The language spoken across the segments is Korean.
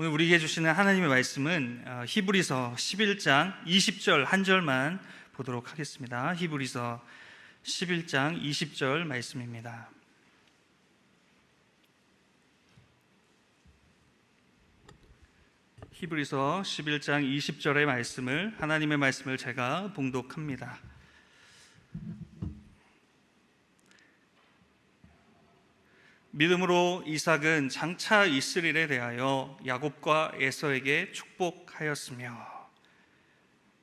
오늘 우리에게 주시는 하나님의 말씀은 어, 히브리서 11장 20절 한 절만 보도록 하겠습니다. 히브리서 11장 20절 말씀입니다. 히브리서 11장 20절의 말씀을 하나님의 말씀을 제가 봉독합니다. 믿음으로 이삭은 장차 이스라엘에 대하여 야곱과 에서에게 축복하였으며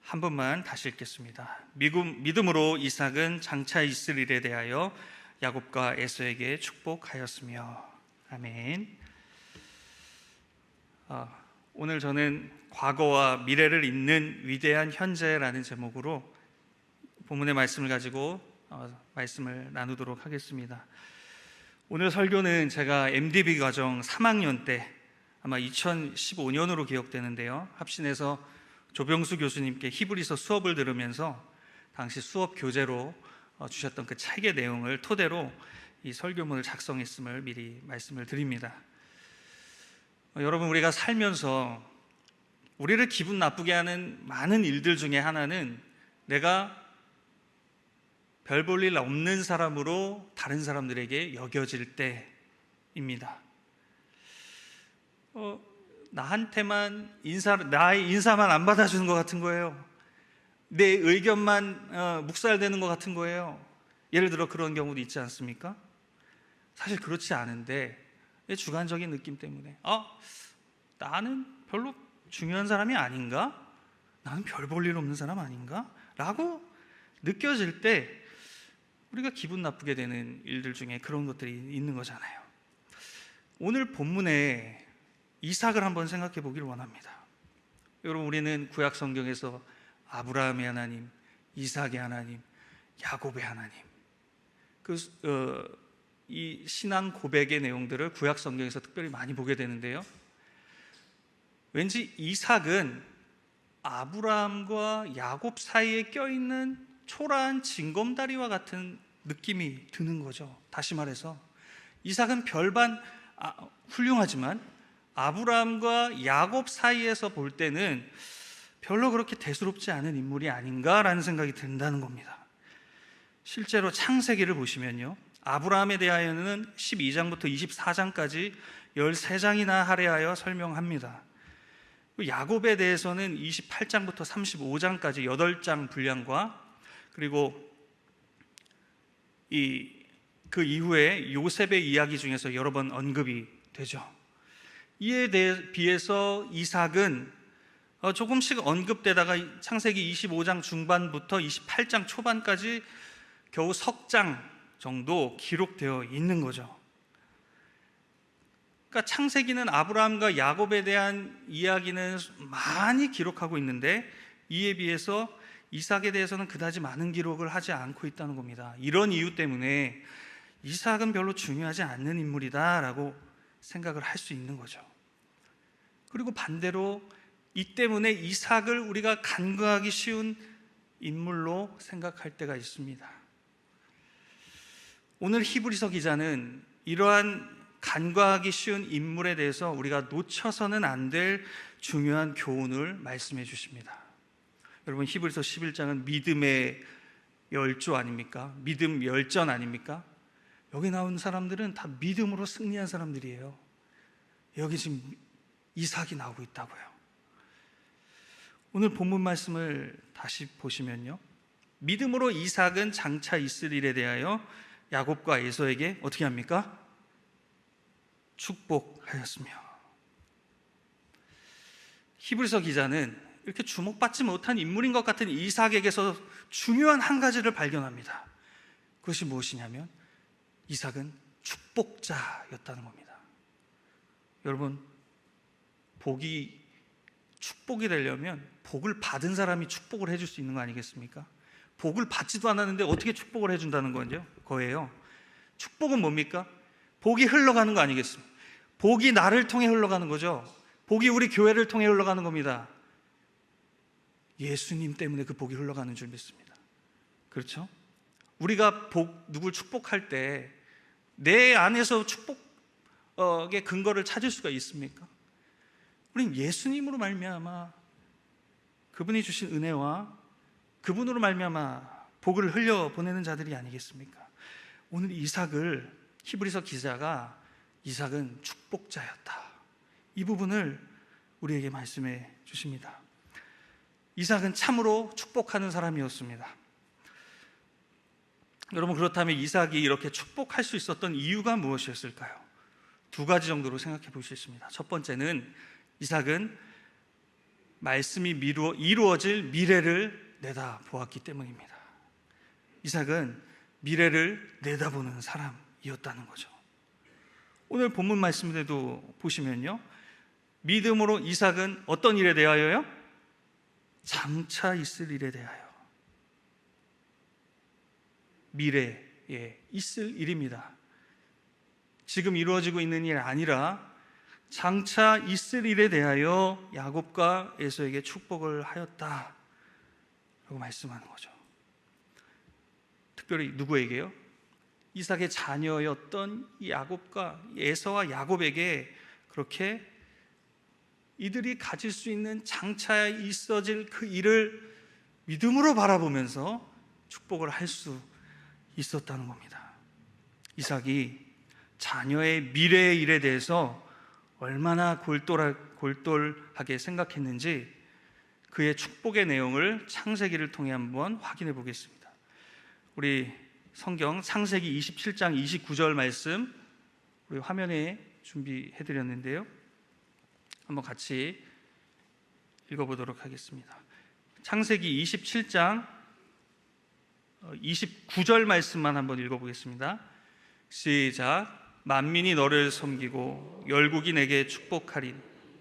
한 번만 다시 읽겠습니다. 믿음으로 이삭은 장차 이스라엘에 대하여 야곱과 에서에게 축복하였으며 아멘. 아, 오늘 저는 과거와 미래를 잇는 위대한 현재라는 제목으로 본문의 말씀을 가지고 어, 말씀을 나누도록 하겠습니다. 오늘 설교는 제가 MDB 과정 3학년 때 아마 2015년으로 기억되는데요. 합신에서 조병수 교수님께 히브리서 수업을 들으면서 당시 수업 교재로 어, 주셨던 그 책의 내용을 토대로 이 설교문을 작성했음을 미리 말씀을 드립니다. 어, 여러분 우리가 살면서 우리를 기분 나쁘게 하는 많은 일들 중에 하나는 내가 별 볼 일 없는 사람으로 다른 사람들에게 여겨질 때입니다. 어, 나한테만 인사, 나의 인사만 안 받아주는 것 같은 거예요. 내 의견만 어, 묵살되는 것 같은 거예요. 예를 들어 그런 경우도 있지 않습니까? 사실 그렇지 않은데 주관적인 느낌 때문에 아 나는 별로 중요한 사람이 아닌가? 나는 별 볼 일 없는 사람 아닌가? 라고 느껴질 때 우리가 기분 나쁘게 되는 일들 중에 그런 것들이 있는 거잖아요. 오늘 본문에 이삭을 한번 생각해 보기를 원합니다. 여러분 우리는 구약 성경에서 아브라함의 하나님, 이삭의 하나님, 야곱의 하나님 그 어, 이 신앙 고백의 내용들을 구약 성경에서 특별히 많이 보게 되는데요. 왠지 이삭은 아브라함과 야곱 사이에 껴있는 초라한 징검다리와 같은 느낌이 드는 거죠. 다시 말해서 이삭은 별반 아, 훌륭하지만 아브라함과 야곱 사이에서 볼 때는 별로 그렇게 대수롭지 않은 인물이 아닌가라는 생각이 든다는 겁니다. 실제로 창세기를 보시면요. 아브라함에 대하여는 12장부터 24장까지 13장이나 할애하여 설명합니다. 야곱에 대해서는 28장부터 35장까지 8장 분량과 그리고 이 그 이후에 요셉의 이야기 중에서 여러 번 언급이 되죠. 이에 대해 비해서 이삭은 어, 조금씩 언급되다가 창세기 25장 중반부터 28장 초반까지 겨우 석 장 정도 기록되어 있는 거죠. 그러니까 창세기는 아브라함과 야곱에 대한 이야기는 많이 기록하고 있는데 이에 비해서 이삭에 대해서는 그다지 많은 기록을 하지 않고 있다는 겁니다. 이런 이유 때문에 이삭은 별로 중요하지 않는 인물이다라고 생각을 할 수 있는 거죠. 그리고 반대로 이 때문에 이삭을 우리가 간과하기 쉬운 인물로 생각할 때가 있습니다. 오늘 히브리서 기자는 이러한 간과하기 쉬운 인물에 대해서 우리가 놓쳐서는 안 될 중요한 교훈을 말씀해 주십니다. 여러분 히브리서 11장은 믿음의 열조 아닙니까? 믿음 열전 아닙니까? 여기 나온 사람들은 다 믿음으로 승리한 사람들이에요. 여기 지금 이삭이 나오고 있다고요. 오늘 본문 말씀을 다시 보시면요. 믿음으로 이삭은 장차 있을 일에 대하여 야곱과 에서에게 어떻게 합니까? 축복하였으며 히브리서 기자는 이렇게 주목받지 못한 인물인 것 같은 이삭에게서 중요한 한 가지를 발견합니다. 그것이 무엇이냐면 이삭은 축복자였다는 겁니다. 여러분 복이 축복이 되려면 복을 받은 사람이 축복을 해줄 수 있는 거 아니겠습니까? 복을 받지도 않았는데 어떻게 축복을 해준다는 거죠? 거예요. 축복은 뭡니까? 복이 흘러가는 거 아니겠습니까? 복이 나를 통해 흘러가는 거죠. 복이 우리 교회를 통해 흘러가는 겁니다. 예수님 때문에 그 복이 흘러가는 줄 믿습니다. 그렇죠? 우리가 복, 누굴 축복할 때 내 안에서 축복의 근거를 찾을 수가 있습니까? 우리는 예수님으로 말미암아 그분이 주신 은혜와 그분으로 말미암아 복을 흘려 보내는 자들이 아니겠습니까? 오늘 이삭을 히브리서 기자가 이삭은 축복자였다. 이 부분을 우리에게 말씀해 주십니다. 이삭은 참으로 축복하는 사람이었습니다. 여러분 그렇다면 이삭이 이렇게 축복할 수 있었던 이유가 무엇이었을까요? 두 가지 정도로 생각해 볼 수 있습니다. 첫 번째는 이삭은 말씀이 미루어, 이루어질 미래를 내다 보았기 때문입니다. 이삭은 미래를 내다보는 사람이었다는 거죠. 오늘 본문 말씀에도 보시면요. 믿음으로 이삭은 어떤 일에 대하여요? 장차 있을 일에 대하여. 미래에 있을 일입니다. 지금 이루어지고 있는 일 아니라 장차 있을 일에 대하여 야곱과 에서에게 축복을 하였다. 라고 말씀하는 거죠. 특별히 누구에게요? 이삭의 자녀였던 이 야곱과 에서와 야곱에게 그렇게 이들이 가질 수 있는 장차에 있어질 그 일을 믿음으로 바라보면서 축복을 할 수 있었다는 겁니다. 이삭이 자녀의 미래의 일에 대해서 얼마나 골똘하, 골똘하게 생각했는지 그의 축복의 내용을 창세기를 통해 한번 확인해 보겠습니다. 우리 성경 창세기 27장 29절 말씀 우리 화면에 준비해 드렸는데요. 한번 같이 읽어 보도록 하겠습니다. 창세기 27장 29절 말씀만 한번 읽어 보겠습니다. 시작. 만민이 너를 섬기고 열국이 내게 축복하리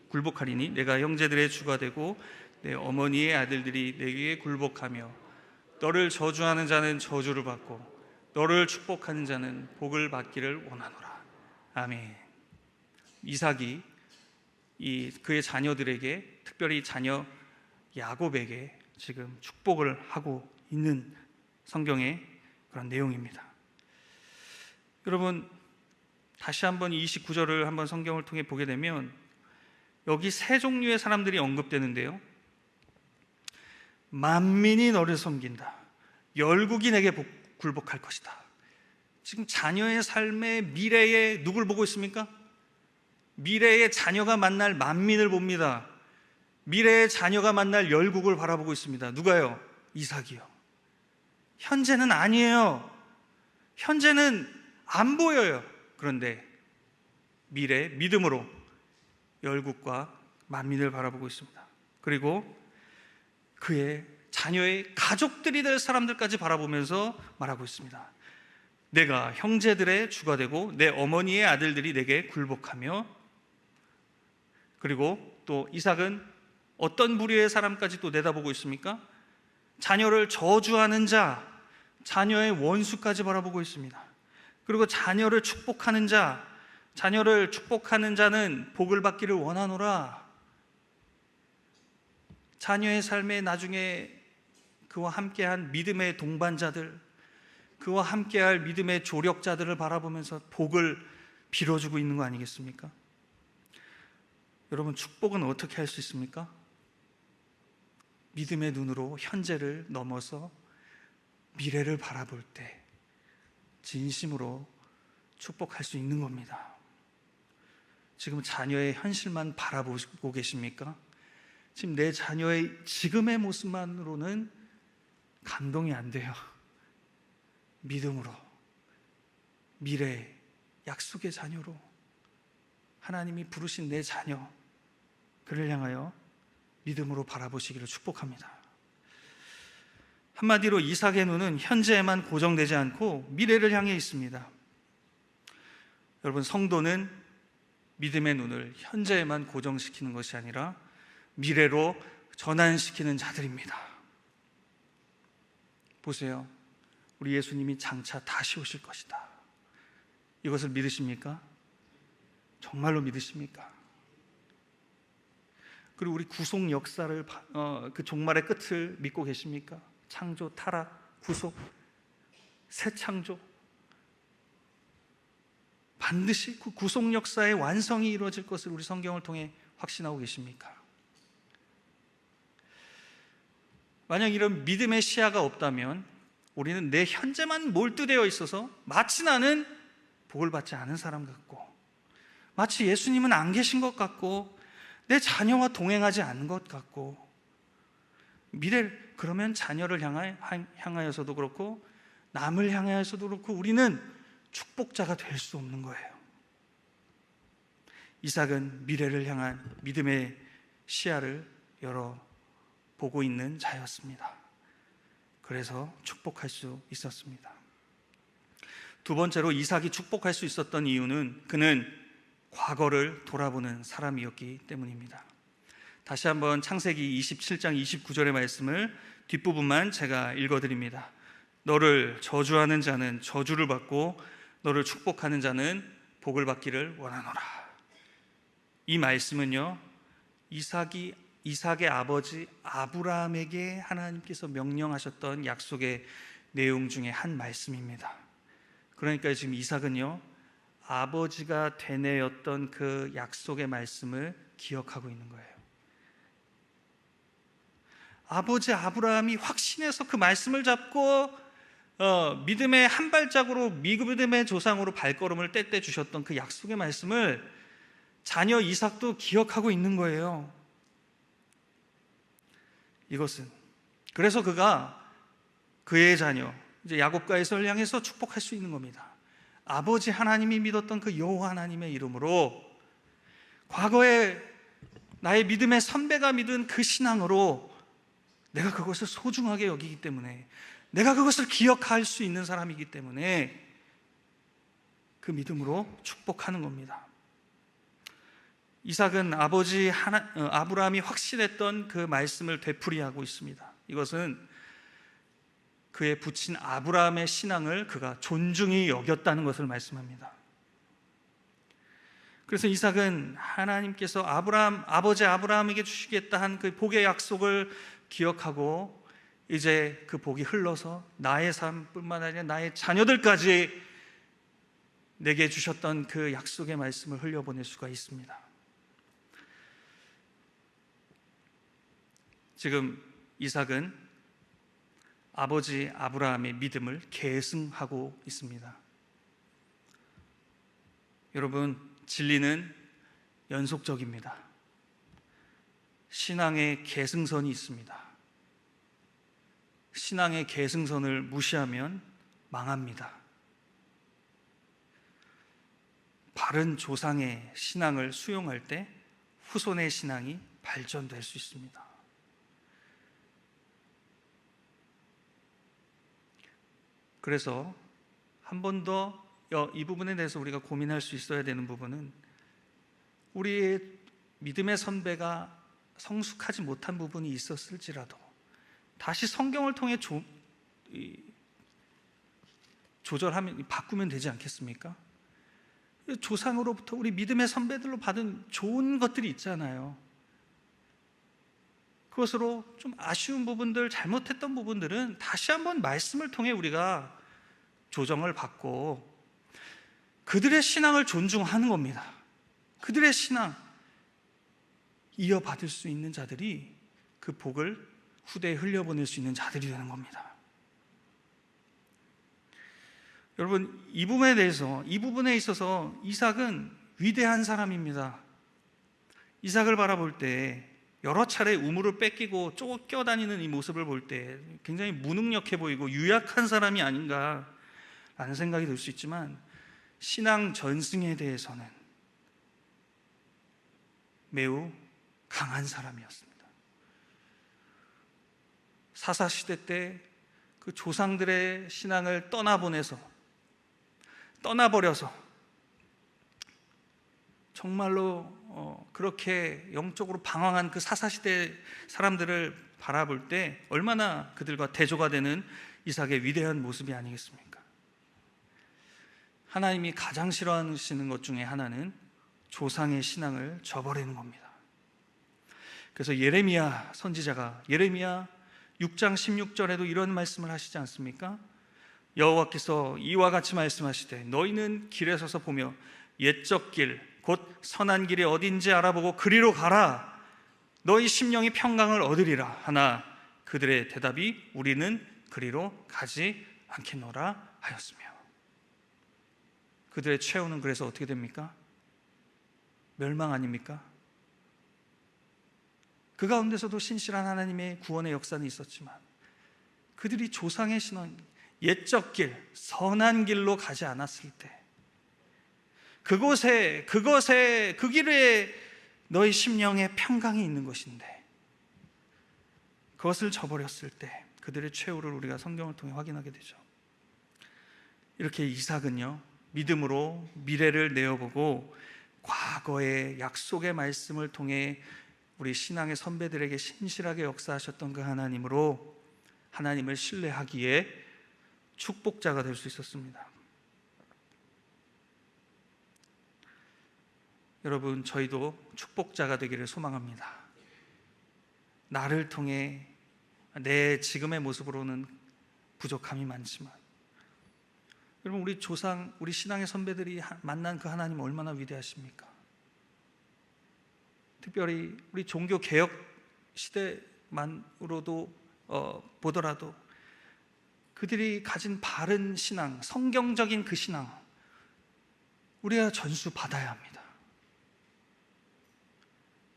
굴복하리니 내가 형제들의 주가 되고 내 어머니의 아들들이 내게 굴복하며 너를 저주하는 자는 저주를 받고 너를 축복하는 자는 복을 받기를 원하노라. 아멘. 이삭이 이 그의 자녀들에게 특별히 자녀 야곱에게 지금 축복을 하고 있는 성경의 그런 내용입니다. 여러분 다시 한번 29절을 한번 성경을 통해 보게 되면 여기 세 종류의 사람들이 언급되는데요. 만민이 너를 섬긴다. 열국이 내게 복- 굴복할 것이다. 지금 자녀의 삶의 미래에 누굴 보고 있습니까? 미래의 자녀가 만날 만민을 봅니다. 미래의 자녀가 만날 열국을 바라보고 있습니다. 누가요? 이삭이요. 현재는 아니에요. 현재는 안 보여요. 그런데 미래 믿음으로 열국과 만민을 바라보고 있습니다. 그리고 그의 자녀의 가족들이 될 사람들까지 바라보면서 말하고 있습니다. 내가 형제들의 주가 되고 내 어머니의 아들들이 내게 굴복하며 그리고 또 이삭은 어떤 부류의 사람까지 또 내다보고 있습니까? 자녀를 저주하는 자, 자녀의 원수까지 바라보고 있습니다. 그리고 자녀를 축복하는 자, 자녀를 축복하는 자는 복을 받기를 원하노라. 자녀의 삶에 나중에 그와 함께한 믿음의 동반자들, 그와 함께할 믿음의 조력자들을 바라보면서 복을 빌어주고 있는 거 아니겠습니까? 여러분, 축복은 어떻게 할 수 있습니까? 믿음의 눈으로 현재를 넘어서 미래를 바라볼 때 진심으로 축복할 수 있는 겁니다. 지금 자녀의 현실만 바라보고 계십니까? 지금 내 자녀의 지금의 모습만으로는 감동이 안 돼요. 믿음으로 미래 약속의 자녀로 하나님이 부르신 내 자녀 그를 향하여 믿음으로 바라보시기를 축복합니다. 한마디로 이삭의 눈은 현재에만 고정되지 않고 미래를 향해 있습니다. 여러분 성도는 믿음의 눈을 현재에만 고정시키는 것이 아니라 미래로 전환시키는 자들입니다. 보세요. 우리 예수님이 장차 다시 오실 것이다. 이것을 믿으십니까? 정말로 믿으십니까? 그리고 우리 구속 역사를 어, 그 종말의 끝을 믿고 계십니까? 창조, 타락, 구속, 새 창조. 반드시 그 구속 역사의 완성이 이루어질 것을 우리 성경을 통해 확신하고 계십니까? 만약 이런 믿음의 시야가 없다면 우리는 내 현재만 몰두되어 있어서 마치 나는 복을 받지 않은 사람 같고 마치 예수님은 안 계신 것 같고 내 자녀와 동행하지 않는 것 같고 미래 그러면 자녀를 향하, 향하여 서도 그렇고 남을 향하여서도 그렇고 우리는 축복자가 될 수 없는 거예요. 이삭은 미래를 향한 믿음의 시야를 열어 보고 있는 자였습니다. 그래서 축복할 수 있었습니다. 두 번째로 이삭이 축복할 수 있었던 이유는 그는 과거를 돌아보는 사람이었기 때문입니다. 다시 한번 창세기 27장 29절의 말씀을 뒷부분만 제가 읽어드립니다. 너를 저주하는 자는 저주를 받고 너를 축복하는 자는 복을 받기를 원하노라. 이 말씀은요, 이삭이 이삭의 아버지 아브라함에게 하나님께서 명령하셨던 약속의 내용 중에 한 말씀입니다. 그러니까 지금 이삭은요, 아버지가 되뇌었던 그 약속의 말씀을 기억하고 있는 거예요. 아버지 아브라함이 확신해서 그 말씀을 잡고 어, 믿음의 한 발짝으로 믿음의 조상으로 발걸음을 떼떼 주셨던 그 약속의 말씀을 자녀 이삭도 기억하고 있는 거예요. 이것은 그래서 그가 그의 자녀 이제 야곱과 에서를 향해서 축복할 수 있는 겁니다. 아버지 하나님이 믿었던 그 여호와 하나님의 이름으로 과거에 나의 믿음의 선배가 믿은 그 신앙으로 내가 그것을 소중하게 여기기 때문에 내가 그것을 기억할 수 있는 사람이기 때문에 그 믿음으로 축복하는 겁니다. 이삭은 아버지 하나, 어, 아브라함이 확신했던 그 말씀을 되풀이하고 있습니다. 이것은 그의 부친 아브라함의 신앙을 그가 존중히 여겼다는 것을 말씀합니다. 그래서 이삭은 하나님께서 아브라함 아버지 아브라함에게 주시겠다 한 그 복의 약속을 기억하고 이제 그 복이 흘러서 나의 삶뿐만 아니라 나의 자녀들까지 내게 주셨던 그 약속의 말씀을 흘려보낼 수가 있습니다. 지금 이삭은 아버지 아브라함의 믿음을 계승하고 있습니다. 여러분, 진리는 연속적입니다. 신앙의 계승선이 있습니다. 신앙의 계승선을 무시하면 망합니다. 바른 조상의 신앙을 수용할 때 후손의 신앙이 발전될 수 있습니다. 그래서 한 번 더 이 부분에 대해서 우리가 고민할 수 있어야 되는 부분은 우리의 믿음의 선배가 성숙하지 못한 부분이 있었을지라도 다시 성경을 통해 조, 조절하면 바꾸면 되지 않겠습니까? 조상으로부터 우리 믿음의 선배들로 받은 좋은 것들이 있잖아요. 그것으로 좀 아쉬운 부분들, 잘못했던 부분들은 다시 한번 말씀을 통해 우리가 조정을 받고 그들의 신앙을 존중하는 겁니다. 그들의 신앙 이어받을 수 있는 자들이 그 복을 후대에 흘려보낼 수 있는 자들이 되는 겁니다. 여러분, 이 부분에 대해서, 이 부분에 있어서 이삭은 위대한 사람입니다. 이삭을 바라볼 때 여러 차례 우물을 뺏기고 쫓겨다니는 이 모습을 볼 때 굉장히 무능력해 보이고 유약한 사람이 아닌가 라는 생각이 들 수 있지만 신앙 전승에 대해서는 매우 강한 사람이었습니다. 사사 시대 때 그 조상들의 신앙을 떠나보내서 떠나버려서 정말로 어, 그렇게 영적으로 방황한 그 사사시대 사람들을 바라볼 때 얼마나 그들과 대조가 되는 이삭의 위대한 모습이 아니겠습니까? 하나님이 가장 싫어하시는 것 중에 하나는 조상의 신앙을 저버리는 겁니다. 그래서 예레미야 선지자가 예레미야 6장 16절에도 이런 말씀을 하시지 않습니까? 여호와께서 이와 같이 말씀하시되 너희는 길에 서서 보며 옛적 길 곧 선한 길이 어딘지 알아보고 그리로 가라. 너희 심령이 평강을 얻으리라. 하나 그들의 대답이 우리는 그리로 가지 않겠노라 하였으며 그들의 최후는 그래서 어떻게 됩니까? 멸망 아닙니까? 그 가운데서도 신실한 하나님의 구원의 역사는 있었지만 그들이 조상의 신원 옛적 길 선한 길로 가지 않았을 때 그곳에 그것에 그 길에 너희 심령에 평강이 있는 것인데 그것을 저버렸을 때 그들의 최후를 우리가 성경을 통해 확인하게 되죠. 이렇게 이삭은요 믿음으로 미래를 내어보고 과거의 약속의 말씀을 통해 우리 신앙의 선배들에게 신실하게 역사하셨던 그 하나님으로 하나님을 신뢰하기에 축복자가 될 수 있었습니다. 여러분, 저희도 축복자가 되기를 소망합니다. 나를 통해 내 지금의 모습으로는 부족함이 많지만, 여러분, 우리 조상, 우리 신앙의 선배들이 만난 그 하나님 얼마나 위대하십니까? 특별히 우리 종교 개혁 시대만으로도 어, 보더라도 그들이 가진 바른 신앙, 성경적인 그 신앙, 우리가 전수 받아야 합니다.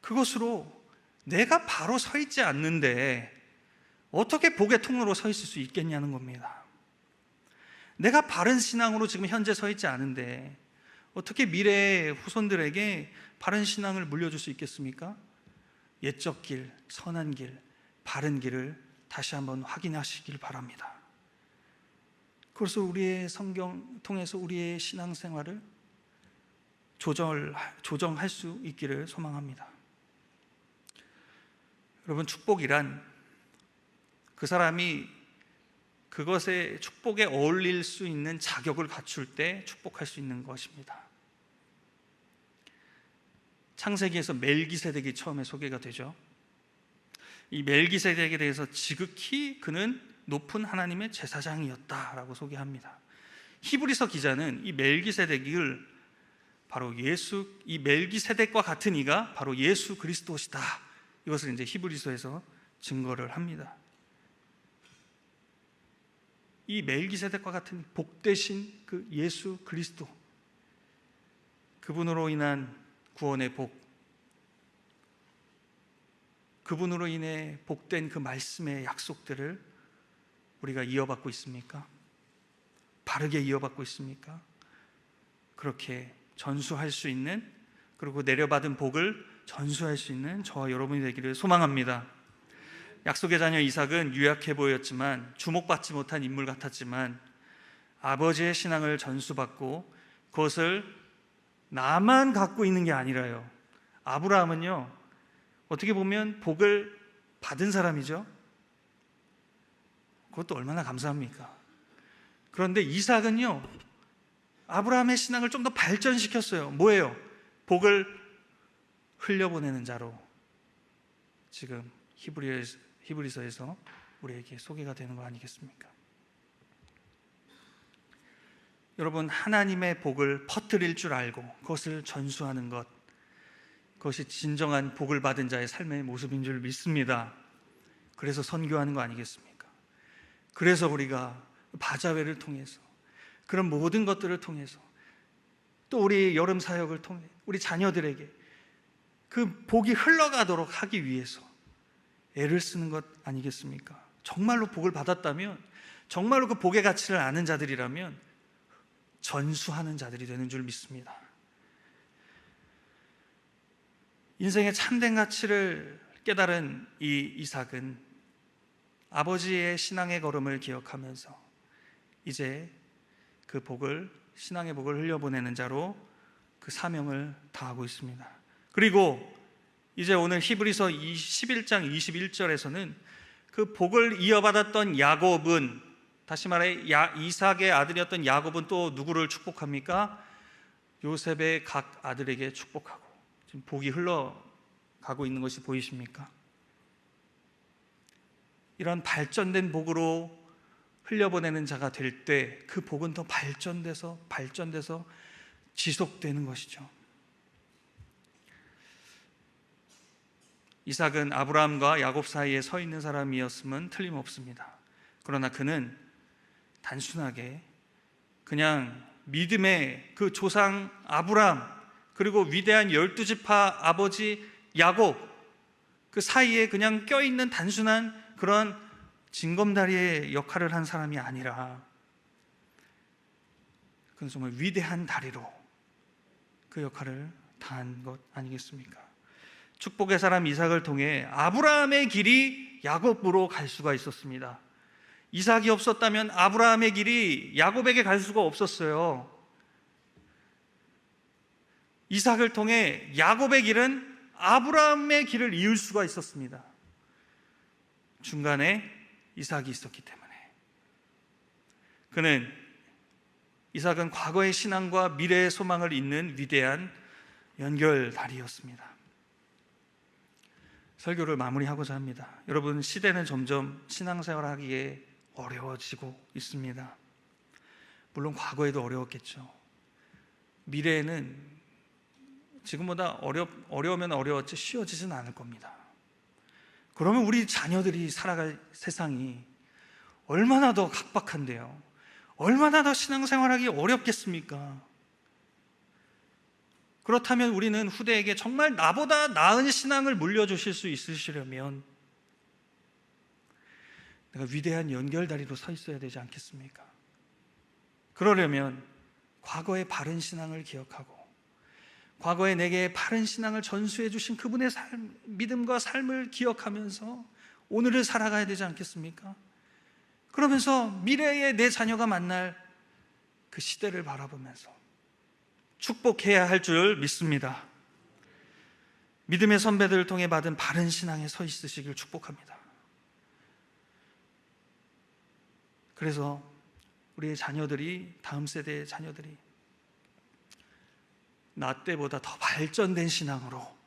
그것으로 내가 바로 서 있지 않는데 어떻게 복의 통로로 서 있을 수 있겠냐는 겁니다. 내가 바른 신앙으로 지금 현재 서 있지 않은데 어떻게 미래의 후손들에게 바른 신앙을 물려줄 수 있겠습니까? 옛적 길, 선한 길, 바른 길을 다시 한번 확인하시길 바랍니다. 그래서 우리의 성경 통해서 우리의 신앙생활을 조절, 조정할 수 있기를 소망합니다. 여러분, 축복이란 그 사람이 그것에 축복에 어울릴 수 있는 자격을 갖출 때 축복할 수 있는 것입니다. 창세기에서 멜기세덱이 처음에 소개가 되죠. 이 멜기세덱에 대해서 지극히 그는 높은 하나님의 제사장이었다라고 소개합니다. 히브리서 기자는 이 멜기세덱을 바로 예수 이 멜기세덱과 같은 이가 바로 예수 그리스도시다. 이것을 이제 히브리서에서 증거를 합니다. 이 멜기세덱과 같은 복되신 그 예수 그리스도 그분으로 인한 구원의 복 그분으로 인해 복된 그 말씀의 약속들을 우리가 이어받고 있습니까? 바르게 이어받고 있습니까? 그렇게 전수할 수 있는 그리고 내려받은 복을 전수할 수 있는 저와 여러분이 되기를 소망합니다. 약속의 자녀 이삭은 유약해 보였지만 주목받지 못한 인물 같았지만 아버지의 신앙을 전수받고 그것을 나만 갖고 있는 게 아니라요. 아브라함은요, 어떻게 보면 복을 받은 사람이죠. 그것도 얼마나 감사합니까? 그런데 이삭은요, 아브라함의 신앙을 좀 더 발전시켰어요. 뭐예요? 복을 흘려보내는 자로 지금 히브리서, 히브리서에서 우리에게 소개가 되는 거 아니겠습니까? 여러분, 하나님의 복을 퍼뜨릴 줄 알고 그것을 전수하는 것, 그것이 진정한 복을 받은 자의 삶의 모습인 줄 믿습니다. 그래서 선교하는 거 아니겠습니까? 그래서 우리가 바자회를 통해서 그런 모든 것들을 통해서 또 우리 여름 사역을 통해 우리 자녀들에게 그 복이 흘러가도록 하기 위해서 애를 쓰는 것 아니겠습니까? 정말로 복을 받았다면 정말로 그 복의 가치를 아는 자들이라면 전수하는 자들이 되는 줄 믿습니다. 인생의 참된 가치를 깨달은 이 이삭은 아버지의 신앙의 걸음을 기억하면서 이제 그 복을 신앙의 복을 흘려보내는 자로 그 사명을 다하고 있습니다. 그리고 이제 오늘 히브리서 11장 21절에서는 그 복을 이어받았던 야곱은 다시 말해 야, 이삭의 아들이었던 야곱은 또 누구를 축복합니까? 요셉의 각 아들에게 축복하고 지금 복이 흘러가고 있는 것이 보이십니까? 이런 발전된 복으로 흘려보내는 자가 될 때 그 복은 더 발전돼서 발전돼서 지속되는 것이죠. 이삭은 아브라함과 야곱 사이에 서 있는 사람이었음은 틀림없습니다. 그러나 그는 단순하게 그냥 믿음의 그 조상 아브라함 그리고 위대한 열두 지파 아버지 야곱 그 사이에 그냥 껴 있는 단순한 그런 징검다리의 역할을 한 사람이 아니라 그는 정말 위대한 다리로 그 역할을 다한 것 아니겠습니까? 축복의 사람 이삭을 통해 아브라함의 길이 야곱으로 갈 수가 있었습니다. 이삭이 없었다면 아브라함의 길이 야곱에게 갈 수가 없었어요. 이삭을 통해 야곱의 길은 아브라함의 길을 이을 수가 있었습니다. 중간에 이삭이 있었기 때문에. 그는 이삭은 과거의 신앙과 미래의 소망을 잇는 위대한 연결다리였습니다. 설교를 마무리하고자 합니다. 여러분, 시대는 점점 신앙생활 하기에 어려워지고 있습니다. 물론 과거에도 어려웠겠죠. 미래에는 지금보다 어려, 어려우면 어려웠지 쉬워지진 않을 겁니다. 그러면 우리 자녀들이 살아갈 세상이 얼마나 더 각박한데요. 얼마나 더 신앙생활하기 어렵겠습니까? 그렇다면 우리는 후대에게 정말 나보다 나은 신앙을 물려주실 수 있으시려면 내가 위대한 연결다리로 서 있어야 되지 않겠습니까? 그러려면 과거의 바른 신앙을 기억하고 과거에 내게 바른 신앙을 전수해 주신 그분의 삶, 믿음과 삶을 기억하면서 오늘을 살아가야 되지 않겠습니까? 그러면서 미래에 내 자녀가 만날 그 시대를 바라보면서 축복해야 할 줄 믿습니다. 믿음의 선배들을 통해 받은 바른 신앙에 서 있으시길 축복합니다. 그래서 우리의 자녀들이 다음 세대의 자녀들이 나 때보다 더 발전된 신앙으로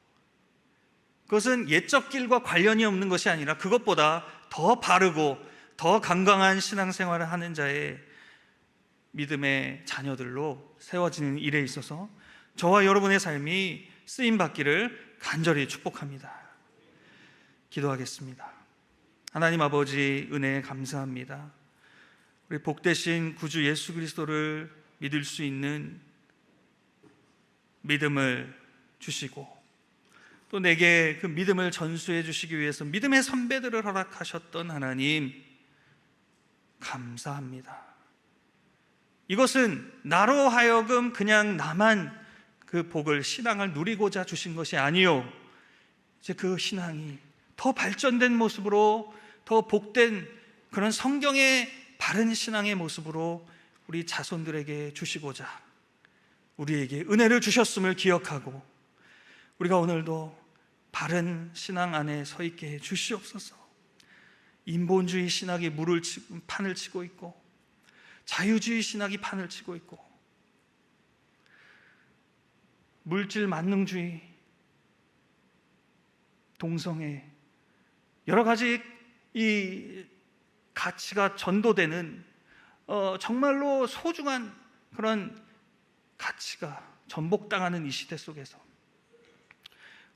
그것은 옛적 길과 관련이 없는 것이 아니라 그것보다 더 바르고 더 강강한 신앙생활을 하는 자의 믿음의 자녀들로 세워지는 일에 있어서 저와 여러분의 삶이 쓰임 받기를 간절히 축복합니다. 기도하겠습니다. 하나님 아버지 은혜에 감사합니다. 우리 복되신 구주 예수 그리스도를 믿을 수 있는 믿음을 주시고 또 내게 그 믿음을 전수해 주시기 위해서 믿음의 선배들을 허락하셨던 하나님 감사합니다. 이것은 나로 하여금 그냥 나만 그 복을 신앙을 누리고자 주신 것이 아니요. 이제 그 신앙이 더 발전된 모습으로 더 복된 그런 성경의 바른 신앙의 모습으로 우리 자손들에게 주시고자 우리에게 은혜를 주셨음을 기억하고 우리가 오늘도 바른 신앙 안에 서 있게 해 주시옵소서. 인본주의 신학이 물을 치, 판을 치고 있고 자유주의 신학이 판을 치고 있고 물질 만능주의 동성애 여러 가지 이 가치가 전도되는 어, 정말로 소중한 그런 가치가 전복당하는 이 시대 속에서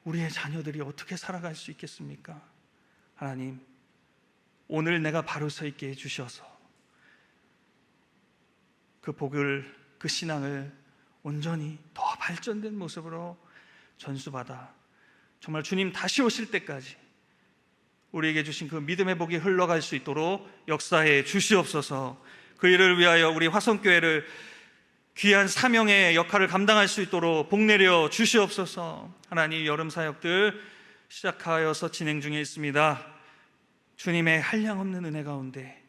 우리의 자녀들이 어떻게 살아갈 수 있겠습니까? 하나님, 오늘 내가 바로 서 있게 해주셔서 그 복을, 그 신앙을 온전히 더 발전된 모습으로 전수받아 정말 주님 다시 오실 때까지 우리에게 주신 그 믿음의 복이 흘러갈 수 있도록 역사해 주시옵소서 그 일을 위하여 우리 화성교회를 귀한 사명의 역할을 감당할 수 있도록 복 내려 주시옵소서. 하나님 여름 사역들 시작하여서 진행 중에 있습니다. 주님의 한량없는 은혜 가운데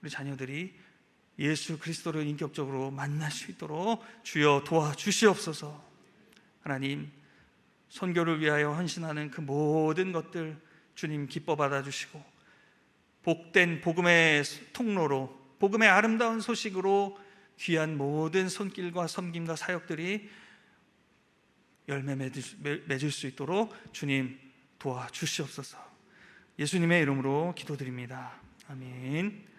우리 자녀들이 예수 그리스도를 인격적으로 만날 수 있도록 주여 도와 주시옵소서. 하나님 선교를 위하여 헌신하는 그 모든 것들 주님 기뻐 받아 주시고 복된 복음의 통로로 복음의 아름다운 소식으로 귀한 모든 손길과 섬김과 사역들이 열매 맺을 수 있도록 주님 도와주시옵소서. 예수님의 이름으로 기도드립니다. 아멘.